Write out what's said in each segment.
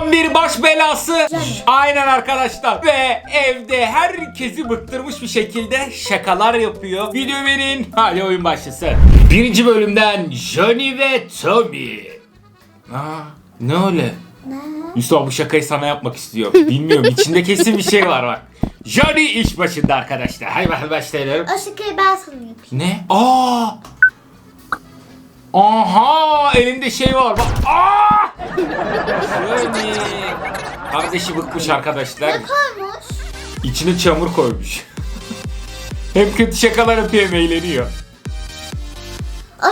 Tam bir baş belası. Aynen arkadaşlar. Ve evde herkesi bıktırmış bir şekilde şakalar yapıyor. Video verin. Hadi oyun başlasın. Birinci bölümden Johnny ve Tommy. Aa, ne öyle? Ne? Yusuf bu şakayı sana yapmak istiyor. Bilmiyorum içinde kesin bir şey var bak. Johnny iş başında arkadaşlar. Bakalım başlayalım. O şakayı ben sana yapayım. Ne? Aa! Aha! Elinde şey var. Bak. Aa! Johnny. Kardeşi bıkmış arkadaşlar. Ne koymuş? İçine çamur koymuş. hem kötü şakalar yapıyor hem eğleniyor.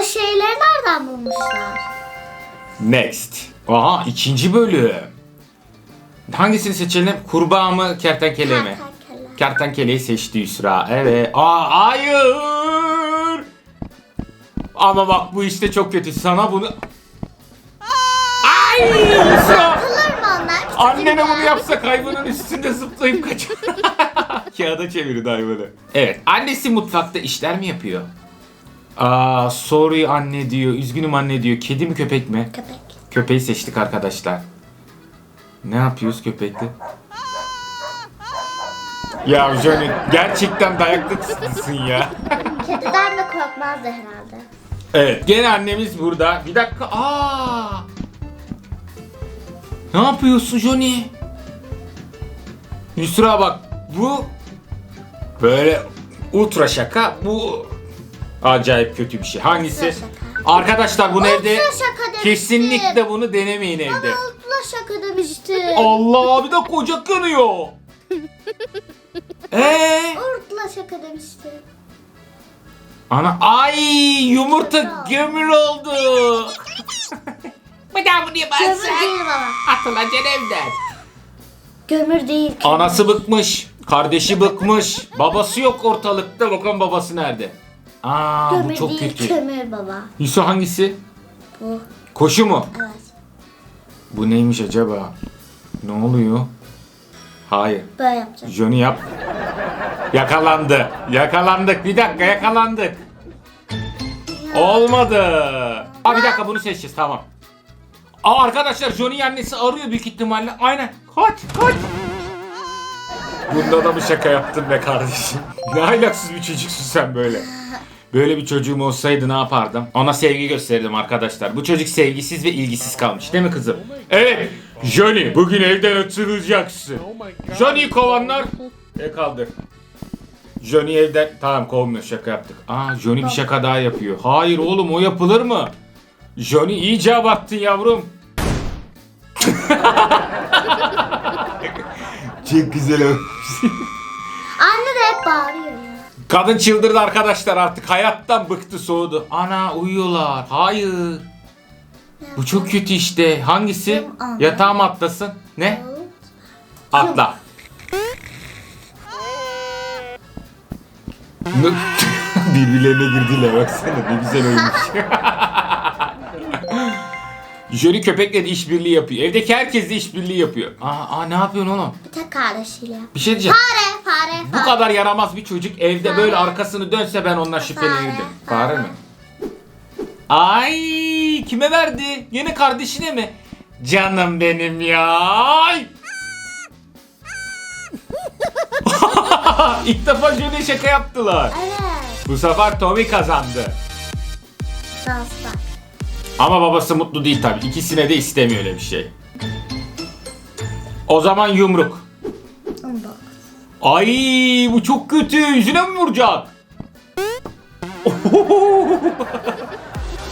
O şeyleri nereden bulmuşlar? Next. Aha ikinci bölüm. Hangisini seçelim? Kurbağa mı, kertenkele mi? Kertenkele. Kertenkeleyi seçti Yusra. Evet. Aa, hayır. Ama bak bu işte çok kötü. Sana bunu... Ay Yusra. Onlar? Annene bunu ya. yapsak hayvanın üstünde zıplayıp kaçar. Kağıda çevirdi hayvanı. Evet. Annesi mutfakta işler mi yapıyor? Aa, sorry anne diyor. Üzgünüm anne diyor. Kedi mi köpek mi? Köpek. Köpeği seçtik arkadaşlar. Ne yapıyoruz köpekle? Ya Johnny gerçekten dayaklı tutuyorsun ya. Kediden de korkmazdı herhalde. Evet gene annemiz burada. Bir dakika. Aa! Ne yapıyorsun Johnny? Yusra bak bu böyle ultra şaka bu acayip kötü bir şey. Hangisi? Arkadaşlar bunu evde şaka demiştim. kesinlikle bunu denemeyin evde. Ultra şaka demişti. Allah bir de koca kanıyor. Eee? Ultra şaka demişti. Ana ay yumurta gömül oldu. Bunu Gömür yaparsan değil baba. atılacaksın evden. Gömür değil. kömür. Anası bıkmış, kardeşi bıkmış, babası yok ortalıkta. Bakalım babası nerede? Aa bu Gömür çok değil kötü. kömür baba. Yusuf hangisi? Bu. Koşu mu? Evet. Bu neymiş acaba? Ne oluyor? Hayır. Böyle yapacağım. Johnny yap. Yakalandı. Yakalandık. Bir dakika yakalandık. Olmadı. Aa bir dakika bunu seçeceğiz tamam. Aa arkadaşlar Johnny annesi arıyor büyük ihtimalle. Aynen. Kaç kaç. Bunda da mı şaka yaptın be kardeşim? Ne ahlaksız bir çocuksun sen böyle. Böyle bir çocuğum olsaydı ne yapardım? Ona sevgi gösterirdim arkadaşlar. Bu çocuk sevgisiz ve ilgisiz kalmış değil mi kızım? Evet. Johnny bugün evden açılacaksın. Johnny kovanlar. E kaldır. Johnny evden... Tamam kovmuyor şaka yaptık. Aa Johnny bir şaka daha yapıyor. Hayır oğlum o yapılır mı? Johnny iyice abarttın yavrum. Çok güzel olmuş. Anne de hep bağırıyor ya. Kadın çıldırdı arkadaşlar artık hayattan bıktı soğudu. Ana uyuyorlar. Hayır. Bu çok kötü işte. Hangisi? Yatağa mı atlasın? Ne? Atla. Ne- Birbirlerine girdiler baksana ne güzel oymuş. Johnny köpekle de işbirliği yapıyor. Evdeki herkes de işbirliği yapıyor. Aa, aa ne yapıyorsun oğlum? Bir tek kardeşiyle. Bir şey diyeceğim. Fare, fare, Bu fare. kadar yaramaz bir çocuk evde böyle arkasını dönse ben ondan şüphelenirdim. Fare. Fare mi? Ay kime verdi? Yine kardeşine mi? Canım benim ya. Ay. İlk defa Johnny şaka yaptılar. Evet. Bu sefer Tommy kazandı. Danslar. Ama babası mutlu değil tabii. İkisine de istemiyor öyle bir şey. O zaman yumruk. Ay bu çok kötü. Yüzüne mi vuracak?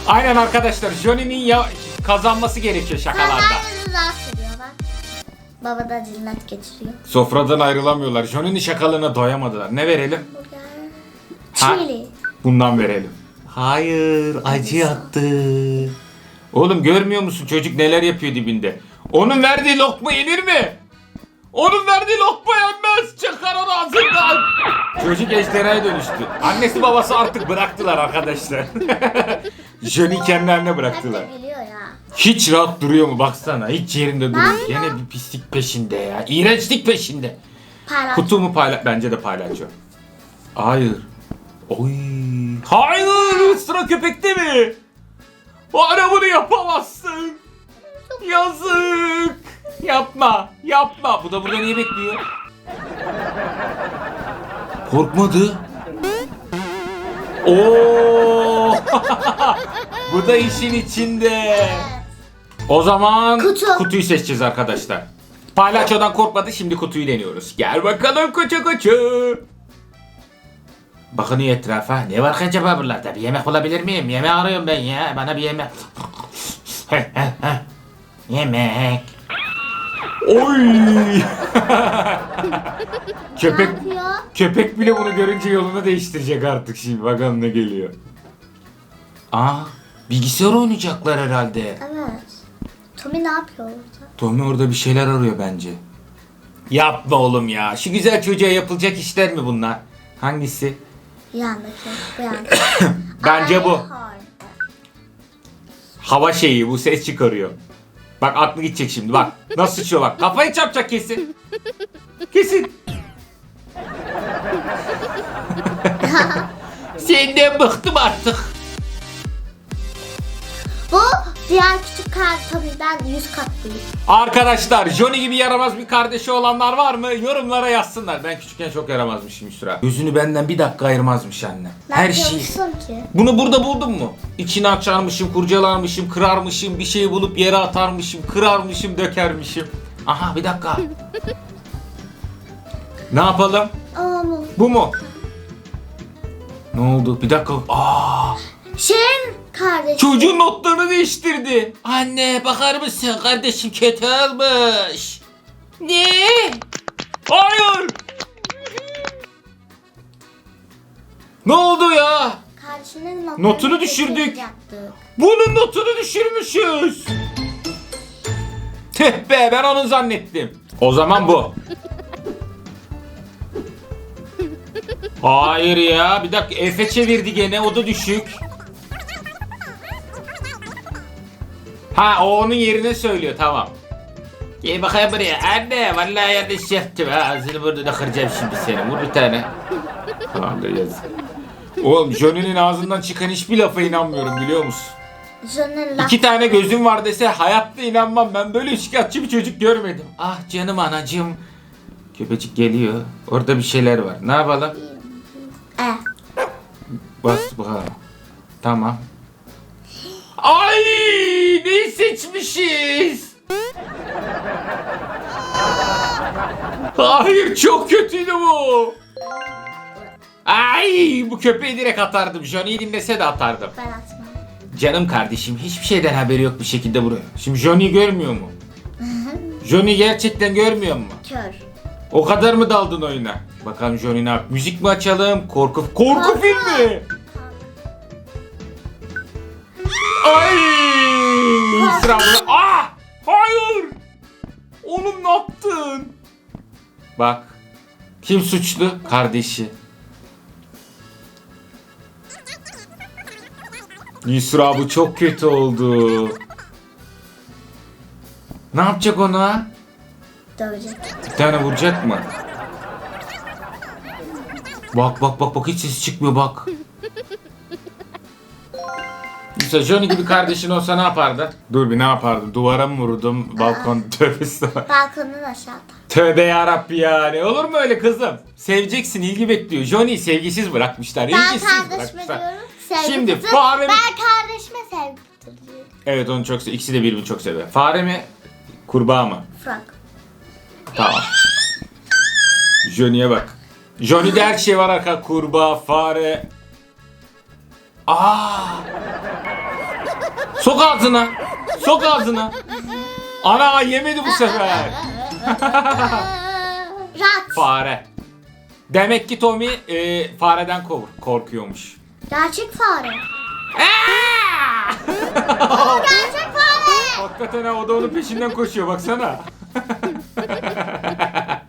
Aynen arkadaşlar. Johnny'nin ya kazanması gerekiyor şakalarda. Bak. Baba da cinnet geçiriyor. Sofradan ayrılamıyorlar. Johnny'nin şakalığına doyamadılar. Ne verelim? Burger. Ha? Chili. Bundan verelim. Hayır, acı yattı. Oğlum görmüyor musun çocuk neler yapıyor dibinde? Onun verdiği lokma yenir mi? Onun verdiği lokma yenmez. Çıkar onu ağzından. Çocuk ejderhaya dönüştü. Annesi babası artık bıraktılar arkadaşlar. Johnny kendi haline bıraktılar. de biliyor ya. Hiç rahat duruyor mu baksana. Hiç yerinde duruyor. Gene bir pislik peşinde ya. İğrençlik peşinde. Paylaş. Kutu mu paylaş? Bence de paylaşıyor. Hayır. Oy. Hayır. Sıra köpekte mi? Bana bunu yapamazsın. Yazık. Yapma. Yapma. Bu da burada niye bekliyor? Korkmadı. Oo! Bu da işin içinde. O zaman Kutu. kutuyu seçeceğiz arkadaşlar. Palyaçodan korkmadı şimdi kutuyu deniyoruz. Gel bakalım koça koça. Bakın iyi etrafa. Ne var ki acaba buralarda? Bir yemek bulabilir miyim? Yemek arıyorum ben ya. Bana bir yemek. yemek. Oy! köpek köpek bile bunu görünce yolunu değiştirecek artık şimdi. Bakalım ne geliyor. Aa, bilgisayar oynayacaklar herhalde. Evet. Tommy ne yapıyor orada? Tommy orada bir şeyler arıyor bence. Yapma oğlum ya. Şu güzel çocuğa yapılacak işler mi bunlar? Hangisi? Yandaki, bu yandaki. Bence bu. Hava şeyi bu ses çıkarıyor. Bak aklı gidecek şimdi bak. Nasıl sıçıyor bak. Kafayı çarpacak kesin. Kesin. Senden bıktım artık. Bu diğer küçük kar Tommy'den 100 kat büyük. Arkadaşlar Johnny gibi yaramaz bir kardeşi olanlar var mı? Yorumlara yazsınlar. Ben küçükken çok yaramazmışım Yusra. Gözünü benden bir dakika ayırmazmış anne. Ne Her şey. yapıyormuşsun ki? Bunu burada buldun mu? İçine açarmışım, kurcalarmışım, kırarmışım, bir şeyi bulup yere atarmışım, kırarmışım, dökermişim. Aha bir dakika. ne yapalım? Ama Bu mu? Ne oldu? Bir dakika. Aa, Şeyin kardeşi. çocuğun notlarını değiştirdi. Anne bakar mısın? Kardeşim kötü olmuş. Ne? Hayır. Ne oldu ya? Notlarını Notunu düşürdük. Yaptık. Bunun notunu düşürmüşüz. Tüh be ben onu zannettim. O zaman bu. Hayır ya bir dakika Efe çevirdi gene o da düşük. Ha o onun yerine söylüyor tamam. Gel bakayım buraya anne vallahi yanlış yaptım ha ağzını burnunu kıracağım şimdi seni vur bir tane. Tamam da yazık. Oğlum Johnny'nin ağzından çıkan hiçbir lafa inanmıyorum biliyor musun? Laf. İki tane gözüm var dese hayatta inanmam. Ben böyle şikayetçi bir çocuk görmedim. Ah canım anacığım. Köpecik geliyor. Orada bir şeyler var. Ne yapalım? E. Bas bakalım. Tamam. Ay seçmişiz? Hayır çok kötüydü bu. Ay bu köpeği direkt atardım. Johnny'yi dinlese de atardım. Ben atmam. Canım kardeşim hiçbir şeyden haberi yok bir şekilde buraya. Şimdi Johnny görmüyor mu? Johnny gerçekten görmüyor mu? Kör. O kadar mı daldın oyuna? Bakalım Johnny ne yap? Müzik mi açalım? Korku korku Korku. filmi. Ay! Sıra burada. Ah! Hayır! Oğlum ne yaptın? Bak. Kim suçlu? Kardeşi. Yusra bu çok kötü oldu. Ne yapacak ona? Dövecek. Bir tane vuracak mı? Bak bak bak bak hiç ses çıkmıyor bak. Mesela Johnny gibi kardeşin olsa ne yapardın? Dur bir ne yapardım? Duvara mı vurdum? Balkon tövbe estağfurullah. Balkondan aşağı atar. Tövbe yarabbi ya ne olur mu öyle kızım? Seveceksin ilgi bekliyor. Johnny sevgisiz bırakmışlar. Ben ilgisiz kardeşime bırakmışlar. diyorum. Sevgi Şimdi fare mi- Ben kardeşime sevgi diyorum. Evet onu çok sev. İkisi de birbirini çok sever. Fare mi? Kurbağa mı? Frank. Tamam. Johnny'e bak. Johnny'de her şey var arka. Kurbağa, fare. Aa! Sok ağzına. Sok ağzına. Ana yemedi bu sefer. Rat. Fare. Demek ki Tommy e, fareden kor- korkuyormuş. Gerçek fare. Aa! Gerçek fare. Hakikaten ha, o da onun peşinden koşuyor baksana.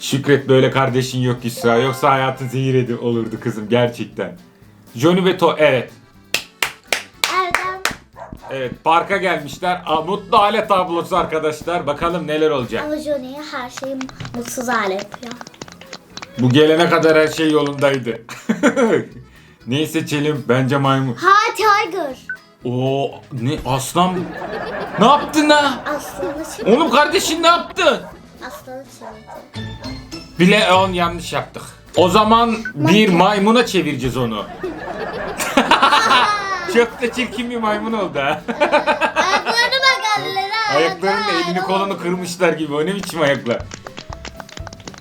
Şükret böyle kardeşin yok Yusra. Yoksa hayatın zehir edi olurdu kızım gerçekten. Johnny ve To evet. Evet parka gelmişler. Aa, Mutlu aile tablosu arkadaşlar. Bakalım neler olacak. Ama Johnny her şeyi mutsuz hale yapıyor. Bu gelene kadar her şey yolundaydı. Neyi seçelim? Bence maymun. Ha Tiger. Oo ne aslan Ne yaptın ha? Aslanı çevirdi. Oğlum kardeşin ne yaptı? Aslanı çevirdi. Bile on yanlış yaptık. O zaman bir maymuna çevireceğiz onu. Çok da çirkin bir maymun oldu ha. Ayaklarına bak Allah'a. Ayaklarının elini kolunu kırmışlar gibi. O ne biçim ayaklar?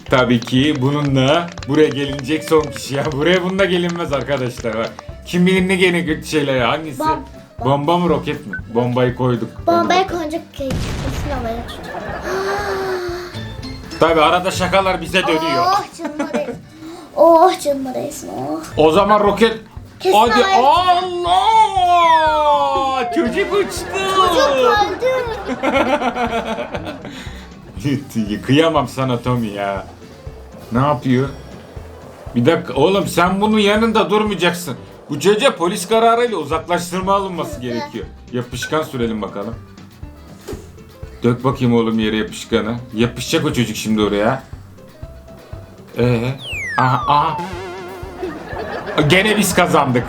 Tabii ki bununla buraya gelinecek son kişi ya. Buraya bununla gelinmez arkadaşlar. Bak. Kim bilir ne gene kötü şeyler ya. Hangisi? Bom- Bomba mı roket mi? Bombayı koyduk. Bombaya koyacak kek. Havaya tutuyor. Tabii arada şakalar bize dönüyor. Oh canıma değsin. Oh canıma değsin. Oh. O zaman roket... Kesin Hadi Allah! Çocuk uçtu. Çocuk öldü. Kıyamam sana Tommy ya. Ne yapıyor? Bir dakika oğlum sen bunun yanında durmayacaksın. Bu çocuğa polis kararıyla uzaklaştırma alınması gerekiyor. Yapışkan sürelim bakalım. Dök bakayım oğlum yere yapışkanı. Yapışacak o çocuk şimdi oraya. Ee, aha, aha. Gene biz kazandık.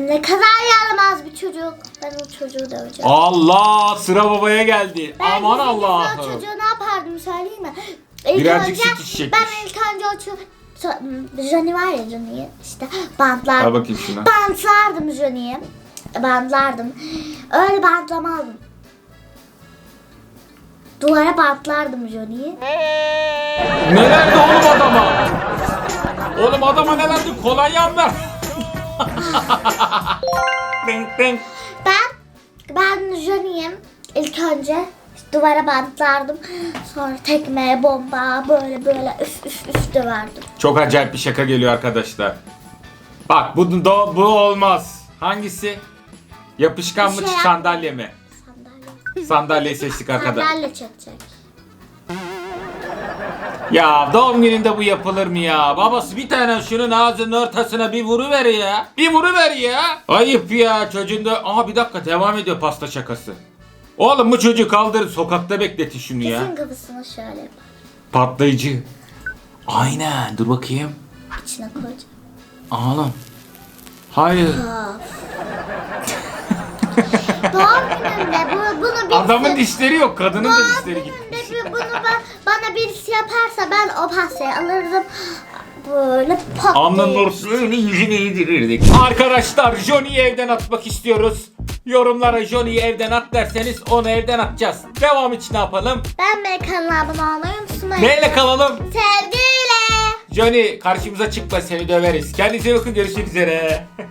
Ne kadar yaramaz bir çocuk. Ben o çocuğu döveceğim. Allah sıra babaya geldi. Ben Aman bizim Allah. o çocuğu ne yapardım söyleyeyim mi? İlk Birazcık önce, süt içecekmiş. Ben ilk önce o çocuğu... So- Johnny var ya Johnny'yi işte bantlardım. Al bakayım şuna. Bantlardım Johnny'yi. Bantlardım. Öyle bantlamazdım. Duvara bantlardım Johnny'yi. Nelerdi oğlum adama? Oğlum adama nelerdi? Kolonya ver. Ding ding. Ben ben Johnny'yim. İlk önce duvara bantlardım. Sonra tekmeye bomba böyle böyle üf üf üf döverdim. Çok acayip bir şaka geliyor arkadaşlar. Bak bu do- bu olmaz. Hangisi? Yapışkan mı şey yap- sandalye mi? Sandalye. Sandalyeyi seçtik arkadaşlar. Sandalye çekecek. Ya doğum gününde bu yapılır mı ya? Babası bir tane şunun ağzının ortasına bir vuru ver ya. Bir vuru ver ya. Ayıp ya çocuğun da... Aa bir dakika devam ediyor pasta şakası. Oğlum bu çocuğu kaldır sokakta bekletin şunu ya. Kesin kafasını şöyle yapar. Patlayıcı. Aynen dur bakayım. İçine koyacak. Oğlum. Hayır. Doğum gününde bu, bunu birisi... Adamın dişleri yok kadının da Doğum dişleri gününde gitmiş. bir- bunu ben, bana birisi yaparsa ben o pastayı alırdım. Böyle pat diye. ortasını yüzüne yedirirdik. Arkadaşlar Johnny'yi evden atmak istiyoruz. Yorumlara Johnny'yi evden at derseniz onu evden atacağız. Devam için ne yapalım? Ben benim kanala abone olmayı unutmayın. Neyle kalalım? Sevgiyle. Johnny karşımıza çıkma seni döveriz. Kendinize iyi bakın görüşmek üzere.